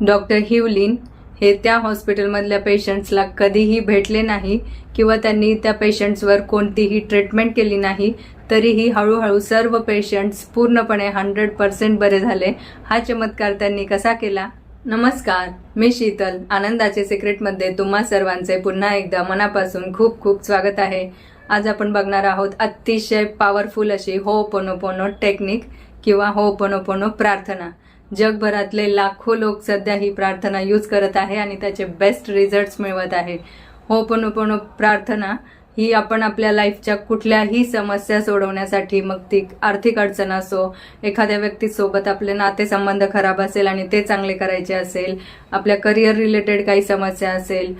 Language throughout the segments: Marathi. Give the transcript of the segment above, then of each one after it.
डॉक्टर हिवलिन हे त्या हॉस्पिटलमधल्या पेशंट्सला कधीही भेटले नाही किंवा त्यांनी त्या पेशंट्सवर कोणतीही ट्रीटमेंट केली नाही तरीही हळूहळू सर्व पेशंट्स पूर्णपणे हंड्रेड पर्सेंट बरे झाले. हा चमत्कार त्यांनी कसा केला? नमस्कार मी शीतल आनंदाचे सिक्रेटमध्ये तुम्हा सर्वांचे पुन्हा एकदा मनापासून खूप खूप स्वागत आहे. आज आपण बघणार आहोत अतिशय पॉवरफुल अशी हो पोनो टेक्निक किंवा हो पोनो प्रार्थना. जगभरातले लाखो लोक सध्या ही प्रार्थना यूज करत आहे आणि त्याचे बेस्ट रिझल्ट्स मिळवत आहे. हो पण प्रार्थना ही आपण आपल्या लाईफच्या कुठल्याही समस्या सोडवण्यासाठी मग ती आर्थिक अडचण असो एखाद्या व्यक्तीसोबत आपले नातेसंबंध खराब असेल आणि ते चांगले करायचे असेल आपल्या करिअर रिलेटेड काही समस्या असेल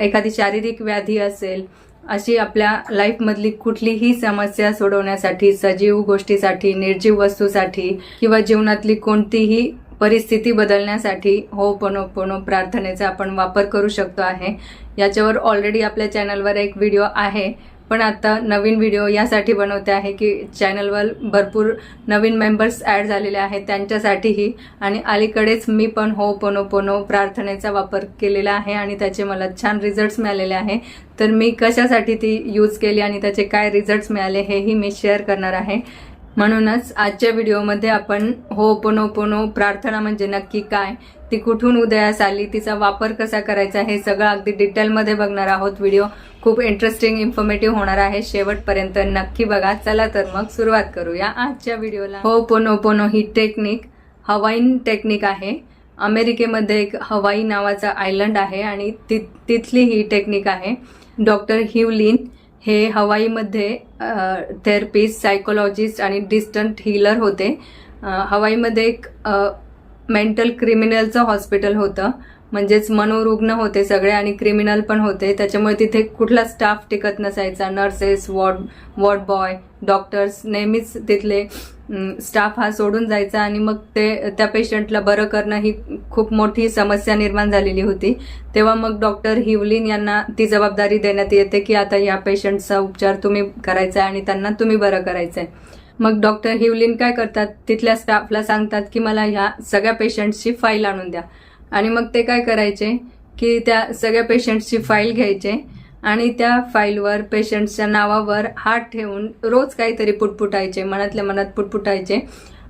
एखादी शारीरिक व्याधी असेल अशी आपल्या लाईफमधली कुठलीही समस्या सोडवण्यासाठी सजीव गोष्टीसाठी निर्जीव वस्तूसाठी किंवा जीवनातली कोणतीही परिस्थिती बदलण्यासाठी हो पनो प्रार्थनेचा आपण वापर करू शकतो आहे याच्यावर ऑलरेडी आपल्या चॅनलवर एक व्हिडिओ आहे पण आता नवीन व्हिडिओ यासाठी बनवते आहे की चॅनलवर भरपूर नवीन मेंबर्स ॲड झालेले आहेत त्यांच्यासाठीही. आणि अलीकडेच मी पण हो पोनो पोनो प्रार्थनेचा वापर केलेला आहे आणि त्याचे मला छान रिझल्ट्स मिळालेले आहे. तर मी कशासाठी ती यूज केली आणि त्याचे काय रिझल्ट्स मिळाले हेही मी शेअर करणार आहे. म्हणूनच आजच्या व्हिडिओमध्ये आपण हो पोनो पोनो प्रार्थना म्हणजे नक्की काय ती कुठून उदयास आली तिचा वापर कसा करायचा हे सगळं अगदी डिटेलमध्ये बघणार आहोत व्हिडिओ खूप इंटरेस्टिंग इन्फॉर्मेटिव्ह होणार आहे. शेवटपर्यंत नक्की बघा. चला तर मग सुरुवात करूया आजच्या व्हिडिओला. हो पोनो पोनो ही टेक्निक हवाईन टेक्निक आहे. अमेरिकेमध्ये एक हवाई नावाचा आयलंड आहे आणि ति तिथली ही टेक्निक आहे. डॉक्टर हिवलिन हे हवाईमध्ये थेरपिस्ट सायकोलॉजिस्ट आणि डिस्टंट हिलर होते. हवाईमध्ये एक मेंटल क्रिमिनलचं हॉस्पिटल होतं. म्हणजेच मनोरुग्ण होते सगळे आणि क्रिमिनल पण होते. त्याच्यामुळे तिथे कुठला स्टाफ टिकत नसायचा. Nurses ward ward boy doctors नेहमीच तिथले स्टाफ हा सोडून जायचा आणि मग ते त्या पेशंटला बरं करणं ही खूप मोठी समस्या निर्माण झालेली होती. तेव्हा मग डॉक्टर हिवलिन यांना ती जबाबदारी देण्यात येते की आता या पेशंटचा उपचार तुम्ही करायचा आहे आणि त्यांना तुम्ही बरं करायचं आहे मग डॉक्टर हिवलिन काय करतात? तिथल्या स्टाफला सांगतात की मला ह्या सगळ्या पेशंटची फाईल आणून द्या. आणि मग ते काय करायचे की त्या सगळ्या पेशंट्सची फाईल घ्यायचे आणि त्या फाईलवर पेशंट्सच्या नावावर हात ठेवून रोज काहीतरी पुटपुटायचे मनातल्या मनात पुटपुटायचे.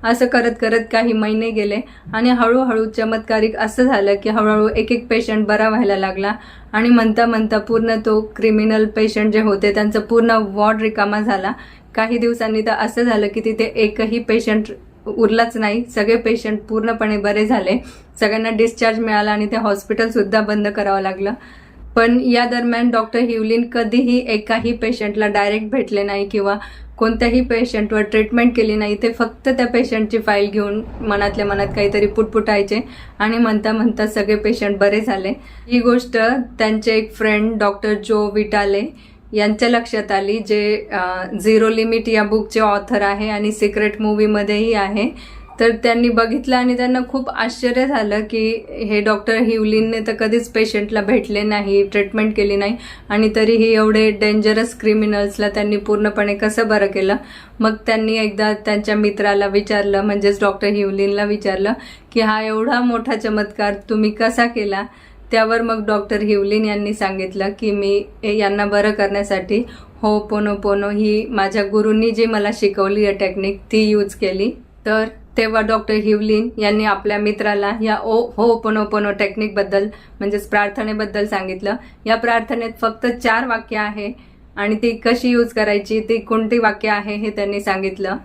असं करत करत काही महिने गेले आणि हळूहळू चमत्कारिक असं झालं की हळूहळू एक एक पेशंट बरा व्हायला लागला आणि म्हणता म्हणता पूर्ण तो क्रिमिनल पेशंट जे होते त्यांचा पूर्ण वॉर्ड रिकामा झाला. काही दिवसांनी तर असं झालं की तिथे एकही पेशंट उरलाच नाही. सगळे पेशंट पूर्णपणे बरे झाले. सगळ्यांना डिस्चार्ज मिळाला आणि ते हॉस्पिटलसुद्धा बंद करावं लागलं. पण या दरम्यान डॉक्टर हिवलिन कधीही एकाही पेशंटला डायरेक्ट भेटले नाही किंवा कोणत्याही पेशंटवर ट्रीटमेंट केली नाही. ते फक्त त्या पेशंटची फाईल घेऊन मनातल्या मनात काहीतरी पुटपुटायचे आणि म्हणता म्हणता सगळे पेशंट बरे झाले. ही गोष्ट त्यांचे एक फ्रेंड डॉक्टर जो विटाले यांच्या लक्षात आली जे झिरो लिमिट या बुकचे ऑथर आहे आणि सिक्रेट मूवीमध्येही आहे. तर त्यांनी बघितलं आणि त्यांना खूप आश्चर्य झालं की हे डॉक्टर हिवलिनने तर कधीच पेशंटला भेटले नाही ट्रीटमेंट केली नाही आणि तरीही एवढे डेंजरस क्रिमिनल्सला त्यांनी पूर्णपणे कसं बरं केलं? मग त्यांनी एकदा त्यांच्या मित्राला विचारलं म्हणजेच डॉक्टर हिवलिनला विचारलं की हा एवढा मोठा चमत्कार तुम्ही कसा केला? त्यावर मग डॉक्टर हिवलिन यांनी सांगितलं की मी यांना बरं करण्यासाठी हो पोनो पोनो ही माझ्या गुरूंनी जी मला शिकवली आहे टेक्निक ती यूज केली. तर तेव्हा डॉक्टर हिवलिन यांनी आपल्या मित्राला या ओ हो पोनो पोनो टेक्निकबद्दल म्हणजेच प्रार्थनेबद्दल सांगितलं. या प्रार्थनेत फक्त चार वाक्य आहे आणि ती कशी यूज करायची ती कोणती वाक्य आहे हे त्यांनी सांगितलं.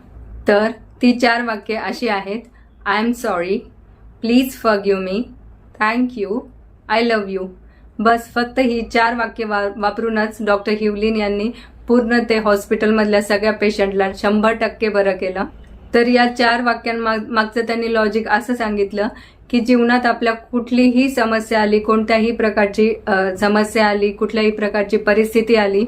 तर ती चार वाक्य अशी आहेत. I am sorry please for me thank you I love you. बस फक्त ही चार वाक्य वा वापरूनच डॉक्टर हिवलिन यांनी पूर्ण ते हॉस्पिटलमधल्या सगळ्या पेशंटला शंभर टक्के बरं केलं. तर या चार वाक्यांमाग मागचं त्यांनी लॉजिक असं सांगितलं की जीवनात आपल्या कुठलीही समस्या आली कोणत्याही प्रकारची समस्या आली कुठल्याही प्रकारची परिस्थिती आली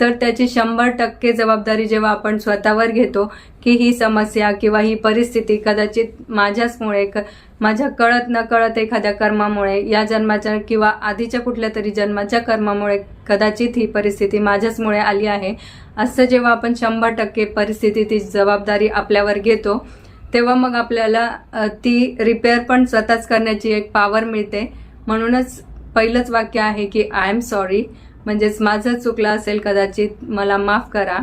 तर त्याची शंभर टक्के जबाबदारी जेव्हा आपण स्वतःवर घेतो की ही समस्या किंवा ही परिस्थिती कदाचित माझ्याचमुळे क- माझ्या कळत न कळत एखाद्या कर्मामुळे या जन्माच्या किंवा आधीच्या कुठल्या तरी जन्माच्या कर्मामुळे कदाचित ही परिस्थिती माझ्याचमुळे आली आहे. असं जेव्हा आपण शंभर टक्के परिस्थितीची जबाबदारी आपल्यावर घेतो तेव्हा मग आपल्याला ती रिपेअर पण स्वतःच करण्याची एक पॉवर मिळते. म्हणूनच पहिलंच वाक्य आहे की आय एम सॉरी म्हणजेच माझं चुकलं असेल कदाचित मला माफ करा.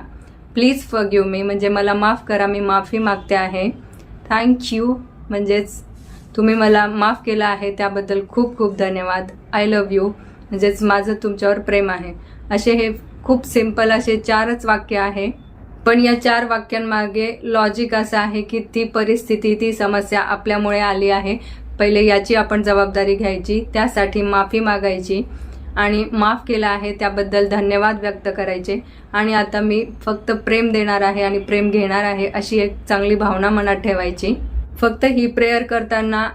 प्लीज फग्यू मी म्हणजे मला माफ करा मी माफी मागते आहे. थँक यू म्हणजेच तुम्ही मला माफ केलं आहे त्याबद्दल खूप खूप धन्यवाद. आय लव्ह यू म्हणजेच माझं तुमच्यावर प्रेम आहे. असे हे खूप सिंपल असे चारच वाक्य आहे. पण या चार वाक्यांमागे लॉजिक असं आहे की ती परिस्थिती ती समस्या आपल्यामुळे आली आहे. पहिले याची आपण जबाबदारी घ्यायची त्यासाठी माफी मागायची. आणि माफ केला आहे त्याबद्दल धन्यवाद व्यक्त करायचे. आणि आता मी फक्त प्रेम देणार आहे आणि प्रेम घेणार आहे अशी एक चांगली भावना मनात ठेवायची. फक्त ही प्रेयर करताना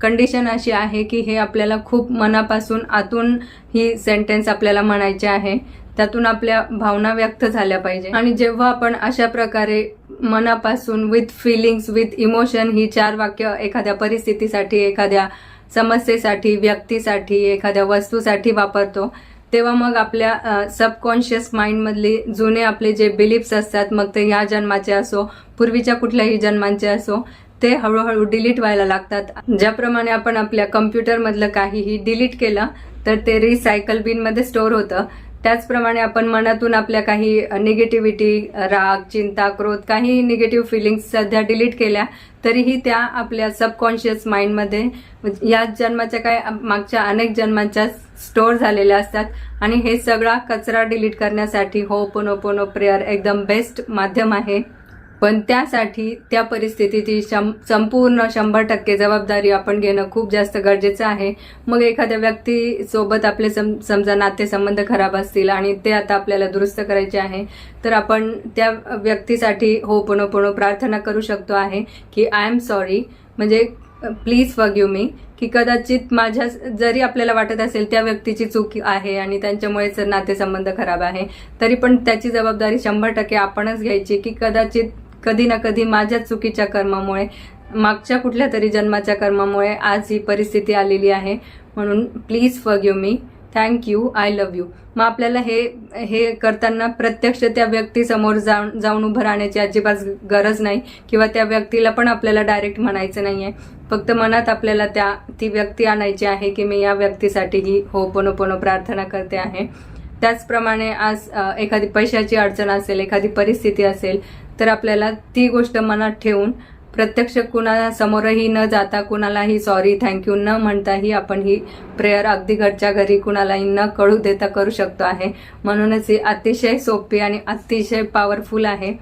कंडिशन अशी आहे की हे आपल्याला खूप मनापासून आतून ही सेंटेन्स आपल्याला म्हणायची आहे. त्यातून आपल्या भावना व्यक्त झाल्या पाहिजे. आणि जेव्हा आपण अशा प्रकारे मनापासून विथ फिलिंग्स विथ इमोशन ही चार वाक्य एखाद्या परिस्थितीसाठी एखाद्या समस्येसाठी व्यक्तीसाठी एखाद्या वस्तूसाठी वापरतो. तेव्हा मग आपल्या सबकॉन्शियस माइंडमधले जुने आपले जे बिलीफ्स असतात मग ते ह्या जन्माचे असो पूर्वीच्या कुठल्याही जन्मांचे असो ते हळूहळू डिलीट व्हायला लागतात. ज्याप्रमाणे आपण आपल्या कम्प्युटरमधलं काहीही डिलीट केलं तर ते रिसायकल बिनमध्ये स्टोअर होतं. त्याचप्रमाणे आपण मनातून आपल्या काही निगेटिव्हिटी राग चिंता क्रोध काही निगेटिव्ह फिलिंग्स सध्या डिलीट केल्या तरीही त्या आपल्या सबकॉन्शियस माइंडमध्ये म्हणजे या जन्माच्या काय मागच्या अनेक जन्मांच्या स्टोअर झालेल्या असतात. आणि हे सगळा कचरा डिलीट करण्यासाठी हो ओपन ओपन ओ प्रेयर एकदम बेस्ट माध्यम आहे. पण त्यासाठी त्या परिस्थितीची शं संपूर्ण शंभर टक्के जबाबदारी आपण घेणं खूप जास्त गरजेचं आहे. मग एखाद्या व्यक्तीसोबत आपले सम समजा नातेसंबंध खराब असतील आणि ते आता आपल्याला दुरुस्त करायचे आहे तर आपण त्या व्यक्तीसाठी हो पुनो पुनो प्रार्थना करू शकतो आहे की आय एम सॉरी म्हणजे प्लीज फॉरगिव्ह मी की कदाचित माझ्या जरी आपल्याला वाटत असेल त्या व्यक्तीची चूक आहे आणि त्यांच्यामुळेच नातेसंबंध खराब आहे तरी पण त्याची जबाबदारी शंभर टक्के आपणच घ्यायची की कदाचित कधी ना कधी माझ्या चुकीच्या कर्मामुळे मागच्या कुठल्या तरी जन्माच्या कर्मामुळे आज ही परिस्थिती आलेली आहे. म्हणून please forgive me thank you I love you मग आपल्याला हे हे करताना प्रत्यक्ष त्या व्यक्तीसमोर जाऊन जाऊन उभं राहण्याची अजिबात गरज नाही. किंवा त्या व्यक्तीला पण आपल्याला डायरेक्ट म्हणायचं नाही आहे फक्त मनात आपल्याला त्या ती व्यक्ती आणायची आहे की मी या व्यक्तीसाठी ही हो पोनो पोनो प्रार्थना करते आहे. त्याचप्रमाणे आज एखादी पैशाची अडचण असेल एखादी परिस्थिती असेल तर आपल्याला ती गोष्ट मनात ठेवून प्रत्यक्ष कुणासमोरही न जाता कुणालाही सॉरी थँक्यू न म्हणताही आपण ही प्रेयर अगदी घरच्या घरी कुणालाही न कळू देता करू शकतो आहे. म्हणूनच ही अतिशय सोपी आणि अतिशय पॉवरफुल आहे.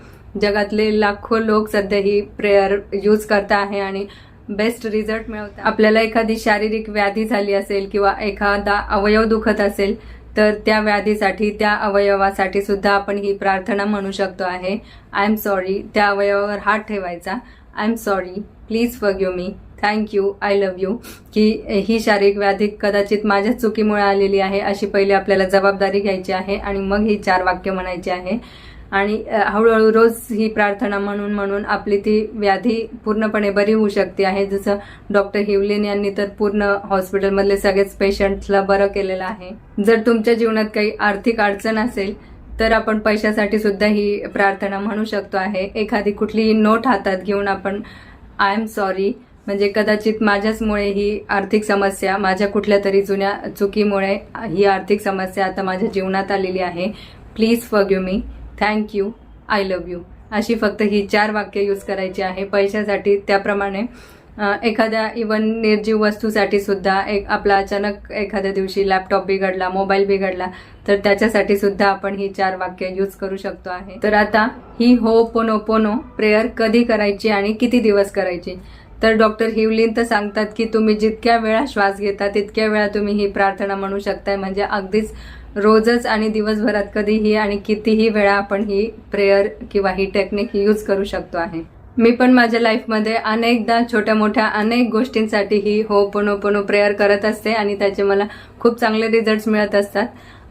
जगातले लाखो लोक सध्या ही प्रेयर यूज करता आहे आणि बेस्ट रिझल्ट मिळवतात आपल्याला एखादी शारीरिक व्याधी झाली असेल किंवा एखादा अवयव दुखत असेल तर त्या व्याधीसाठी त्या अवयवासाठी सुद्धा आपण ही प्रार्थना म्हणू शकतो आहे. आय एम सॉरी त्या अवयवावर हात ठेवायचा. I am sorry please forgive me thank you I love you की ही शारीरिक व्याधी कदाचित माझ्या चुकीमुळे आलेली आहे अशी पहिले आपल्याला जबाबदारी घ्यायची आहे आणि मग ही चार वाक्य म्हणायची आहे. आणि हळूहळू रोज ही प्रार्थना म्हणून म्हणून आपली ती व्याधी पूर्णपणे बरी होऊ शकते आहे. जसं डॉक्टर हिवलेन यांनी तर पूर्ण हॉस्पिटलमधले सगळेच पेशंट्सला बरं केलेलं आहे. जर तुमच्या जीवनात काही आर्थिक अडचण असेल तर आपण पैशासाठी सुद्धा ही प्रार्थना म्हणू शकतो आहे. एखादी कुठलीही नोट हातात घेऊन आपण आय एम सॉरी म्हणजे कदाचित माझ्याचमुळे ही आर्थिक समस्या माझ्या कुठल्या तरी जुन्या चुकीमुळे ही आर्थिक समस्या आता माझ्या जीवनात आलेली आहे. Please forgive me thank you I love you अशी फक्त ही चार वाक्य यूज करायची आहे. पैशासाठी त्याप्रमाणे एखाद्या इवन निर्जीव वस्तूसाठी सुद्धा एक आपला अचानक एखाद्या दिवशी लॅपटॉप बिघडला मोबाईल बिघडला तर त्याच्यासाठी सुद्धा आपण ही चार वाक्य यूज करू शकतो आहे. तर आता ही हो पोनो पोनो प्रेयर कधी करायची आणि किती दिवस करायची? तर डॉक्टर हिवलिन तर सांगतात की तुम्ही जितक्या वेळा श्वास घेता तितक्या वेळा तुम्ही ही प्रार्थना म्हणू शकताय. म्हणजे अगदीच रोजच आणि दिवसभरात कधीही आणि कितीही वेळा आपण ही प्रेयर किंवा ही टेक्निक यूज करू शकतो आहे. मी पण माझ्या लाईफमध्ये अनेकदा छोट्या मोठ्या अनेक गोष्टींसाठी ही हो पुनो पुनो प्रेयर करत असते आणि त्याचे मला खूप चांगले रिझल्ट्स मिळत असतात.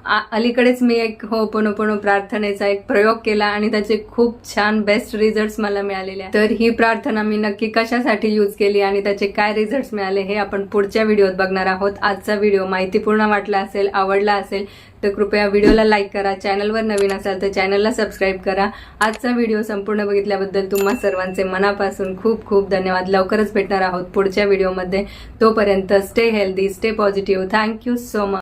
अलीकडेच मी एक हो पोनो प्रार्थनेचा एक प्रयोग केला आणि त्याचे खूप छान बेस्ट रिझल्ट मला मिळालेले आहेत. तर ही प्रार्थना मी नक्की कशासाठी यूज केली आणि त्याचे काय रिझल्ट मिळाले हे आपण पुढच्या व्हिडिओत बघणार आहोत. आजचा व्हिडिओ माहितीपूर्ण वाटला असेल आवडला असेल तर कृपया व्हिडिओला लाईक करा. चॅनलवर नवीन असाल तर चॅनलला सबस्क्राईब करा. आजचा व्हिडिओ संपूर्ण बघितल्याबद्दल तुम्हा सर्वांचे मनापासून खूप खूप धन्यवाद. लवकरच भेटणार आहोत पुढच्या व्हिडिओमध्ये तोपर्यंत stay healthy stay positive thank you so much